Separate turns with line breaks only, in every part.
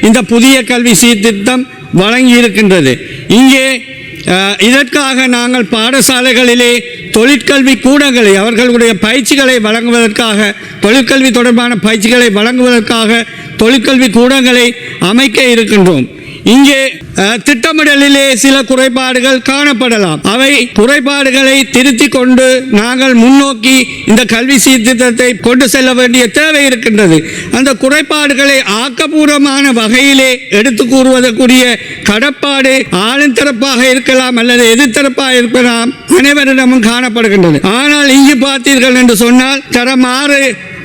இந்த புதிய கல்வி சீர்திருத்தம் வழங்கி இருக்கின்றது இங்கே இதற்காக நாங்கள் பாடசாலைகளிலே தொழிற்கல்வி கூடங்களை அவர்களுடைய பயிற்சிகளை வழங்குவதற்காக தொழிற்கல்வி தொடர்பான பயிற்சிகளை வழங்குவதற்காக தொழிற்கல்வி கூடங்களை அமைக்க இருக்கின்றோம். இங்கே திட்டமிடலிலே சில குறைபாடுகள் காணப்படலாம். அவை குறைபாடுகளை திருத்தி கொண்டு நாங்கள் முன்னோக்கி இந்த கல்வி சீர்திருத்தத்தை கொண்டு செல்ல வேண்டிய தேவை இருக்கின்றது. அந்த குறைபாடுகளை ஆக்கப்பூர்வமான வகையிலே எடுத்து கூறுவதற்குரிய கடப்பாடு ஆளுந்தரப்பாக இருக்கலாம் அல்லது எதிர்த்தரப்பாக இருக்கலாம் அனைவரிடமும் காணப்படுகின்றது. ஆனால் இங்கு பார்த்தீர்கள் என்று சொன்னால் தரமாறு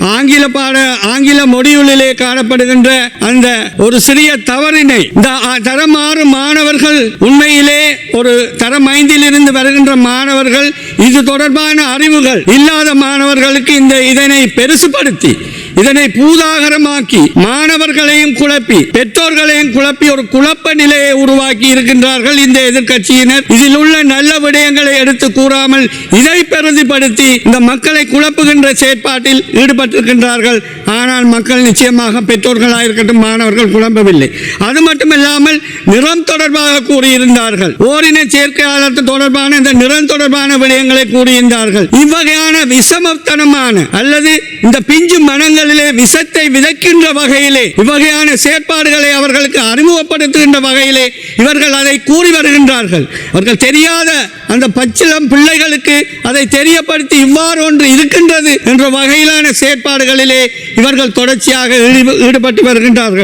ஆங்கில பாட ஆங்கில மொழியுளிலே காணப்படுகின்ற அந்த ஒரு சிறிய தவறினை இந்த தரமாறு மாணவர்கள் உண்மையிலே ஒரு தரம் ஐந்திலிருந்து வருகின்ற மாணவர்கள் இது தொடர்பான அறிவுகள் இல்லாத மாணவர்களுக்கு இந்த இதனை பெருசுபடுத்தி இதனை பூதாகரமாக்கி மாணவர்களையும் குழப்பி பெற்றோர்களையும் குழப்பி ஒரு குழப்ப நிலையை உருவாக்கி இருக்கின்றார்கள் இந்த எதிர்க்கட்சியினர். இதில் உள்ள நல்ல விடயங்கள் எடுத்து கூறாமல் இதை பெரிதிப்படுத்தி இந்த மக்களை குழப்புகின்ற செயற்பாட்டில் ஈடுபட்டிருக்கின்றார்கள். ஆனால் மக்கள் நிச்சயமாக பெற்றோர்களாக இருக்கட்டும் மாணவர்கள் குழம்பவில்லை. அது மட்டுமில்லாமல் நிறம் தொடர்பாக கூறியிருந்தார்கள். ஓரின சேர்க்கையாளர் தொடர்பான இந்த நிறம் தொடர்பான விடயங்களை கூறியிருந்தார்கள். இவ்வகையான விஷமத்தனமான அல்லது இந்த பிஞ்சு மனங்களிலே விஷத்தை விதைக்கின்ற வகையிலே இவ்வகையான செயற்பாடுகளை அவர்களுக்கு அறிமுகப்படுத்துகின்ற வகையிலே இவர்கள் அதை கூறி வருகின்றார்கள். அவர்கள் தெரியாத அந்த பச்சிளம் பிள்ளைகளுக்கு அதை தெரியப்படுத்தி இவ்வாறு ஒன்று இருக்கின்றது என்ற வகையிலான செயற்பாடுகளிலே இவர்கள் தொடர்ச்சியாக ஈடுபட்டு வருகின்றார்கள்.